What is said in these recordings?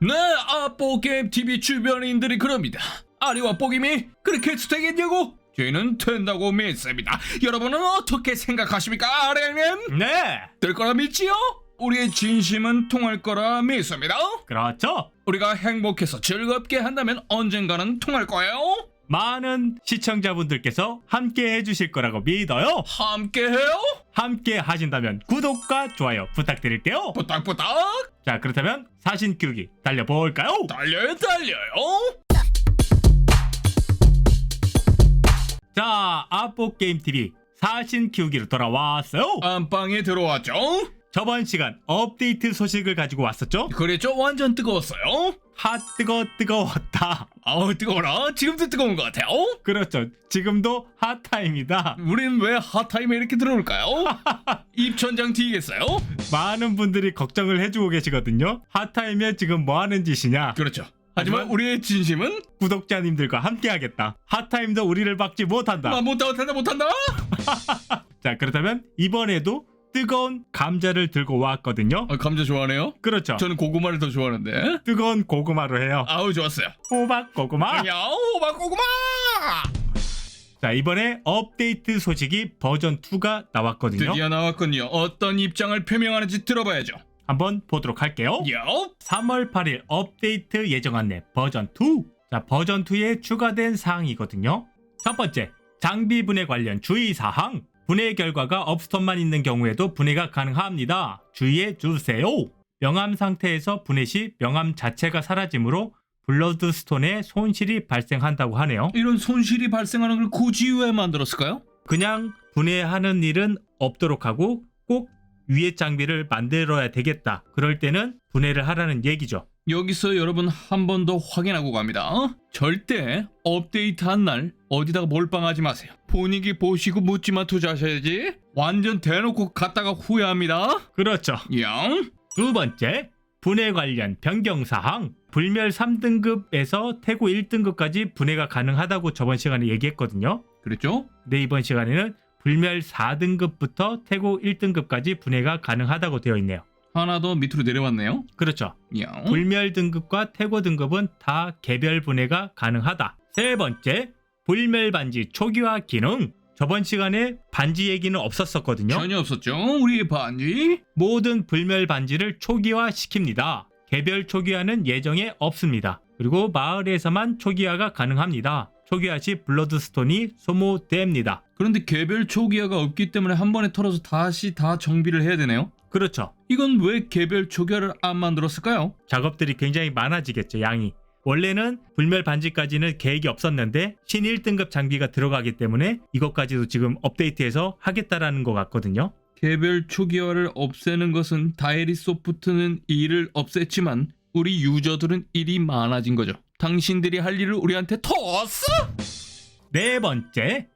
네, 아뽀게임 TV 주변인들이 그럽니다. 아리와 뽀김이 그렇게 해도 되겠냐고? 저희는 된다고 믿습니다. 여러분은 어떻게 생각하십니까, 아랭님? 네, 될 거라 믿지요? 우리의 진심은 통할 거라 믿습니다. 그렇죠. 우리가 행복해서 즐겁게 한다면 언젠가는 통할 거예요. 많은 시청자분들께서 함께 해주실 거라고 믿어요. 함께해요. 함께 하신다면 구독과 좋아요 부탁드릴게요. 부탁부탁. 자, 그렇다면 사신 교육이 달려볼까요? 달려요, 달려요. 자, 아뽀게임TV 사신 키우기로 돌아왔어요. 안방에 들어왔죠? 저번 시간 업데이트 소식을 가지고 왔었죠? 그랬죠? 완전 뜨거웠어요. 핫 뜨거 뜨거웠다. 아우 뜨거워라. 지금도 뜨거운 것 같아요. 그렇죠. 지금도 핫타임이다. 우린 왜 핫타임에 이렇게 들어올까요? 입천장 튀겠어요? 많은 분들이 걱정을 해주고 계시거든요. 핫타임에 지금 뭐 하는 짓이냐? 그렇죠. 하지만 하지만- 우리의 진심은 구독자님들과 함께 하겠다. 핫타임도 우리를 막지 못한다. 아, 못한다, 못한다, 못한다. 자, 그렇다면 이번에도 뜨거운 감자를 들고 왔거든요. 아, 감자 좋아하네요. 그렇죠. 저는 고구마를 더 좋아하는데. 뜨거운 고구마로 해요. 아우 좋았어요. 호박 고구마. 야우 호박 고구마. 자, 이번에 업데이트 소식이 버전 2가 나왔거든요. 드디어 나왔군요. 어떤 입장을 표명하는지 들어봐야죠. 한번 보도록 할게요. 요. 3월 8일 업데이트 예정 안내 버전 2. 자, 버전 2에 추가된 사항이거든요. 첫 번째, 장비 분해 관련 주의 사항. 분해 결과가 업스톤만 있는 경우에도 분해가 가능합니다. 주의해 주세요. 명암 상태에서 분해 시 명암 자체가 사라지므로 블러드스톤에 손실이 발생한다고 하네요. 이런 손실이 발생하는 걸 굳이 왜 만들었을까요? 그냥 분해하는 일은 없도록 하고 꼭 위에 장비를 만들어야 되겠다. 그럴 때는 분해를 하라는 얘기죠. 여기서 여러분 한 번 더 확인하고 갑니다. 어? 절대 업데이트한 날 어디다가 몰빵하지 마세요. 분위기 보시고 묻지마 투자하셔야지. 완전 대놓고 갔다가 후회합니다. 그렇죠. 영. 두 번째, 분해 관련 변경 사항. 불멸 3등급에서 태고 1등급까지 분해가 가능하다고 저번 시간에 얘기했거든요. 그랬죠? 근데 이번 시간에는 불멸 4등급부터 태고 1등급까지 분해가 가능하다고 되어 있네요. 하나 더 밑으로 내려왔네요. 그렇죠. 영. 불멸 등급과 태고 등급은 다 개별 분해가 가능하다. 세 번째, 불멸 반지 초기화 기능. 저번 시간에 반지 얘기는 없었었거든요. 전혀 없었죠. 우리의 반지. 모든 불멸 반지를 초기화 시킵니다. 개별 초기화는 예정에 없습니다. 그리고 마을에서만 초기화가 가능합니다. 초기화 시 블러드스톤이 소모됩니다. 그런데 개별 초기화가 없기 때문에 한 번에 털어서 다시 다 정비를 해야 되네요. 그렇죠. 이건 왜 개별 초기화를 안 만들었을까요? 작업들이 굉장히 많아지겠죠, 양이. 원래는 불멸 반지까지는 계획이 없었는데 신 1등급 장비가 들어가기 때문에 이것까지도 지금 업데이트해서 하겠다라는 것 같거든요. 개별 초기화를 없애는 것은 다이리 소프트는 일을 없앴지만 우리 유저들은 일이 많아진 거죠. 당신들이 할 일을 우리한테 토스? 네 번째,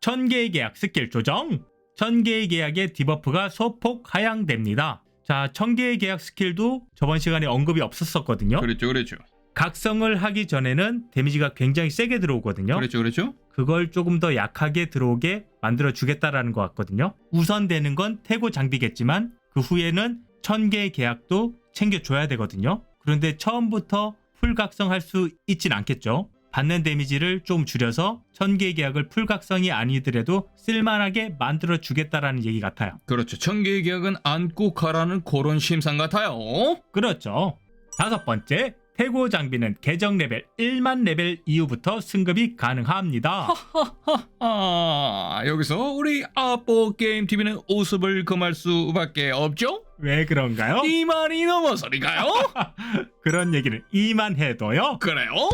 천개의 계약 스킬 조정. 천개의 계약의 디버프가 소폭 하향됩니다. 자, 천개의 계약 스킬도 저번 시간에 언급이 없었었거든요. 그랬죠, 그랬죠. 각성을 하기 전에는 데미지가 굉장히 세게 들어오거든요. 그랬죠, 그랬죠. 그걸 조금 더 약하게 들어오게 만들어 주겠다라는 것 같거든요. 우선 되는 건 태고 장비겠지만 그 후에는 천 개의 계약도 챙겨줘야 되거든요. 그런데 처음부터 풀 각성할 수 있진 않겠죠. 받는 데미지를 좀 줄여서 천 개의 계약을 풀 각성이 아니더라도 쓸만하게 만들어 주겠다라는 얘기 같아요. 그렇죠. 천개의 계약은 안고 가라는 그런 심상 같아요. 그렇죠. 다섯 번째, 태고 장비는 계정 레벨 1만 레벨 이후부터 승급이 가능합니다. 아, 여기서 우리 아뽀 게임 TV는 웃음을 금할 수밖에 없죠? 왜 그런가요? 이 말이 넘어서니까요. 그런 얘기를 이만 해도요. 그래요?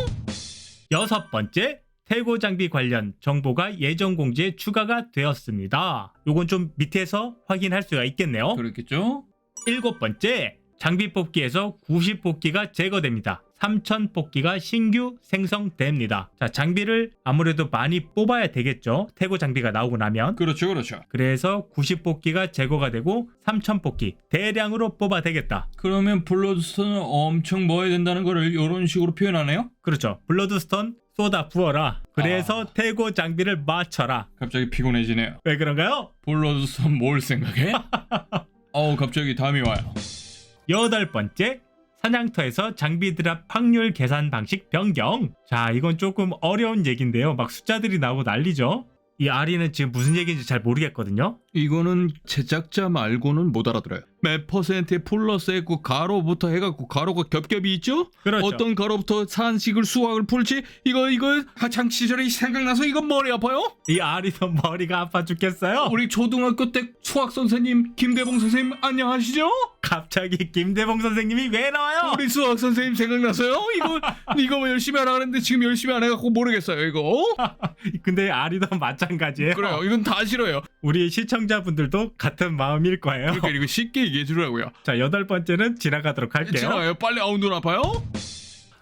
여섯 번째, 태고 장비 관련 정보가 예정 공지에 추가가 되었습니다. 요건 좀 밑에서 확인할 수가 있겠네요. 그렇겠죠? 일곱 번째, 장비 뽑기에서 90 뽑기가 제거됩니다. 3000 뽑기가 신규 생성됩니다. 자, 장비를 아무래도 많이 뽑아야 되겠죠. 태고 장비가 나오고 나면. 그렇죠, 그렇죠. 그래서 90 뽑기가 제거가 되고 3000 뽑기 대량으로 뽑아 되겠다. 그러면 블러드스톤은 엄청 모아야 된다는 거를 이런 식으로 표현하네요? 그렇죠. 블러드스톤 쏟아 부어라. 그래서 아. 태고 장비를 맞춰라. 갑자기 피곤해지네요. 왜 그런가요? 블러드스톤 뭘 생각해? 어우, 갑자기 담이 와요. 여덟 번째, 사냥터에서 장비 드랍 확률 계산 방식 변경. 자, 이건 조금 어려운 얘기인데요. 막 숫자들이 나오고 난리죠. 이 아리는 지금 무슨 얘기인지 잘 모르겠거든요. 이거는 제작자 말고는 못 알아들어요. 몇 퍼센트에 플러스 했고 가로부터 해갖고 가로가 겹겹이 있죠? 그렇죠. 어떤 가로부터 산식을 수학을 풀지 이거 이거 하창 시절에 생각나서 이거 머리 아파요? 이 아리도 머리가 아파 죽겠어요. 우리 초등학교 때 수학 선생님 김대봉 선생님 안녕하시죠? 갑자기 김대봉 선생님이 왜 나와요? 우리 수학 선생님 생각나서요? 이거 이거 뭐 열심히 하라 그랬는데 지금 열심히 안 해갖고 모르겠어요 이거. 근데 아리도 마찬가지예요. 그래요 이건 다 싫어요. 우리 시청 자분들도 같은 마음일 거예요. 그러니까 이거 쉽게 얘기해 주라고요. 자, 여덟 번째는 지나가도록 할게요. 싫어요 빨리 아우 눈 아파요?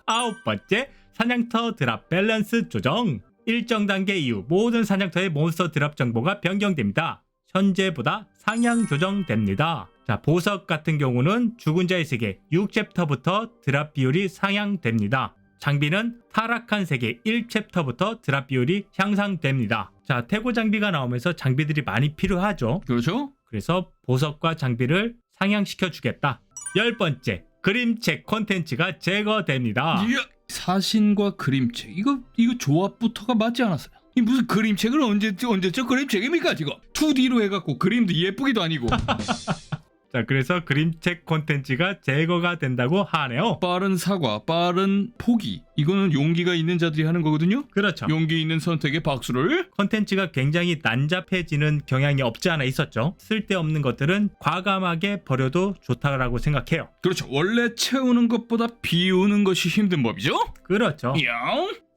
아홉 번째, 사냥터 드랍 밸런스 조정. 일정 단계 이후 모든 사냥터의 몬스터 드랍 정보가 변경됩니다. 현재보다 상향 조정됩니다. 자, 보석 같은 경우는 죽은 자의 세계 6챕터부터 드랍 비율이 상향됩니다. 장비는 타락한 세계 1챕터부터 드랍 비율이 향상됩니다. 자, 태고 장비가 나오면서 장비들이 많이 필요하죠. 그렇죠? 그래서 보석과 장비를 상향시켜 주겠다. 열 번째, 그림책 콘텐츠가 제거됩니다. 이야, 사신과 그림책 이거 이거 조합부터가 맞지 않았어요. 이 무슨 그림책을 언제 언제적 그림책입니까 지금? 2D로 해 갖고 그림도 예쁘기도 아니고 자, 그래서 그림책 콘텐츠가 제거가 된다고 하네요. 빠른 사과, 빠른 포기 이거는 용기가 있는 자들이 하는 거거든요. 그렇죠. 용기 있는 선택에 박수를. 콘텐츠가 굉장히 난잡해지는 경향이 없지 않아 있었죠. 쓸데없는 것들은 과감하게 버려도 좋다라고 생각해요. 그렇죠. 원래 채우는 것보다 비우는 것이 힘든 법이죠. 그렇죠. 이야.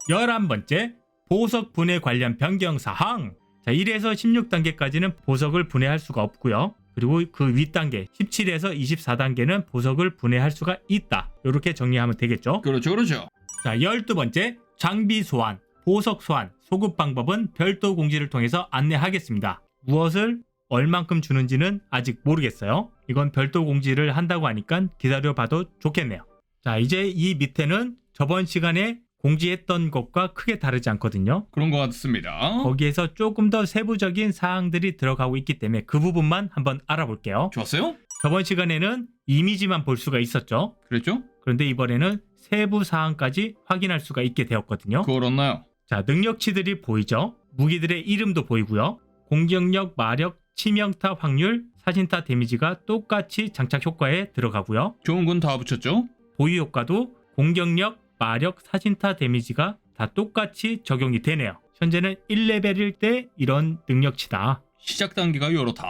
열한 번째 보석 분해 관련 변경 사항. 자, 1에서 16단계까지는 보석을 분해할 수가 없고요. 그리고 그 윗단계 17에서 24단계는 보석을 분해할 수가 있다. 이렇게 정리하면 되겠죠. 그렇죠, 그렇죠. 자, 12번째 장비 소환, 보석 소환, 소급 방법은 별도 공지를 통해서 안내하겠습니다. 무엇을 얼만큼 주는지는 아직 모르겠어요. 이건 별도 공지를 한다고 하니까 기다려 봐도 좋겠네요. 자, 이제 이 밑에는 저번 시간에 공지했던 것과 크게 다르지 않거든요. 그런 것 같습니다. 거기에서 조금 더 세부적인 사항들이 들어가고 있기 때문에 그 부분만 한번 알아볼게요. 좋았어요? 저번 시간에는 이미지만 볼 수가 있었죠. 그랬죠? 그런데 이번에는 세부 사항까지 확인할 수가 있게 되었거든요. 그렇나요? 자, 능력치들이 보이죠? 무기들의 이름도 보이고요. 공격력, 마력, 치명타 확률, 사진타 데미지가 똑같이 장착 효과에 들어가고요. 좋은 건 다 붙였죠? 보유 효과도 공격력, 마력, 사진타 데미지가 다 똑같이 적용이 되네요. 현재는 1레벨일 때 이런 능력치다. 시작 단계가 요렇다.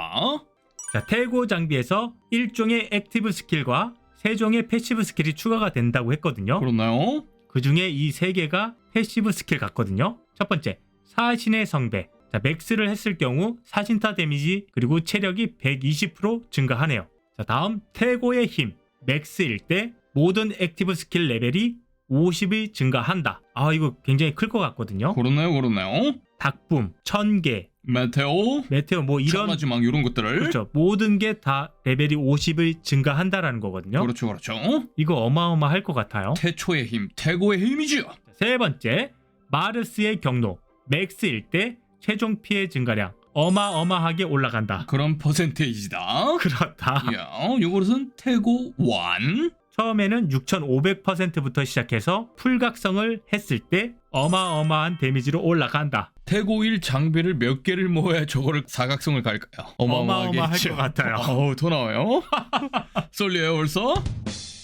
자, 태고 장비에서 1종의 액티브 스킬과 3종의 패시브 스킬이 추가가 된다고 했거든요. 그렇나요? 그 중에 이세 개가 패시브 스킬 같거든요. 첫 번째, 사신의 성배. 자, 맥스를 했을 경우 사신타 데미지 그리고 체력이 120% 증가하네요. 자, 다음 태고의 힘. 맥스일 때 모든 액티브 스킬 레벨이 50이 증가한다. 아, 이거 굉장히 클 것 같거든요. 그렇나요? 그렇나요? 닭붐, 천개, 메테오, 메테오 뭐 이런 천마지막 이런 것들을 그렇죠. 모든 게 다 레벨이 50을 증가한다라는 거거든요. 그렇죠, 그렇죠. 이거 어마어마할 것 같아요. 태초의 힘, 태고의 힘이지요. 세 번째, 마르스의 경로. 맥스일 때 최종 피해 증가량 어마어마하게 올라간다. 그런 퍼센테이지다. 그렇다. 야, 요것은 태고 완. 처음에는 6500%부터 시작해서 풀각성을 했을 때 어마어마한 데미지로 올라간다. 태고 1 장비를 몇 개를 모아야 저거를 사각성을 갈까요? 어마어마할 것 같아요. 어우, 더 나와요. 쏠려요, 벌써?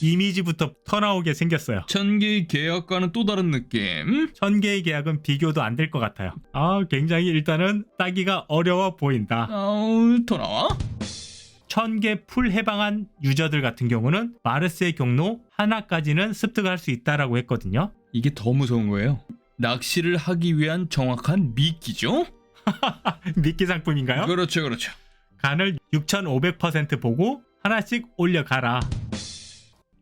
이미지부터 터나오게 생겼어요. 천 개의 계약과는 또 다른 느낌. 천 개의 계약은 비교도 안 될 것 같아요. 아, 굉장히 일단은 따기가 어려워 보인다. 아우, 더 나와? 천개풀 해방한 유저들 같은 경우는 마르스의 경로 하나까지는 습득할 수 있다라고 했거든요. 이게 더 무서운 거예요. 낚시를 하기 위한 정확한 미끼죠? 미끼 상품인가요? 그렇죠, 그렇죠. 간을 6,500% 보고 하나씩 올려가라.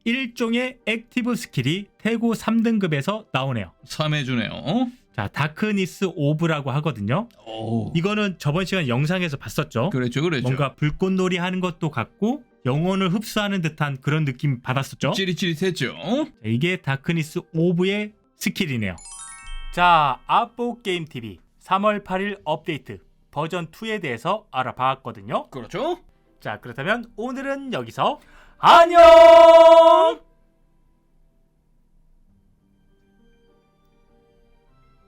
일종의 액티브 스킬이 태고 3등급에서 나오네요. 3해주네요. 자, 다크니스 오브라고 하거든요. 오, 이거는 저번 시간 영상에서 봤었죠. 그랬죠, 그랬죠. 뭔가 불꽃놀이 하는 것도 같고 영혼을 흡수하는 듯한 그런 느낌 받았었죠. 찌릿찌릿했죠. 자, 이게 다크니스 오브의 스킬이네요. 자, 아포 게임 TV 3월 8일 업데이트 버전 2에 대해서 알아봤거든요. 그렇죠. 자, 그렇다면 오늘은 여기서 안녕!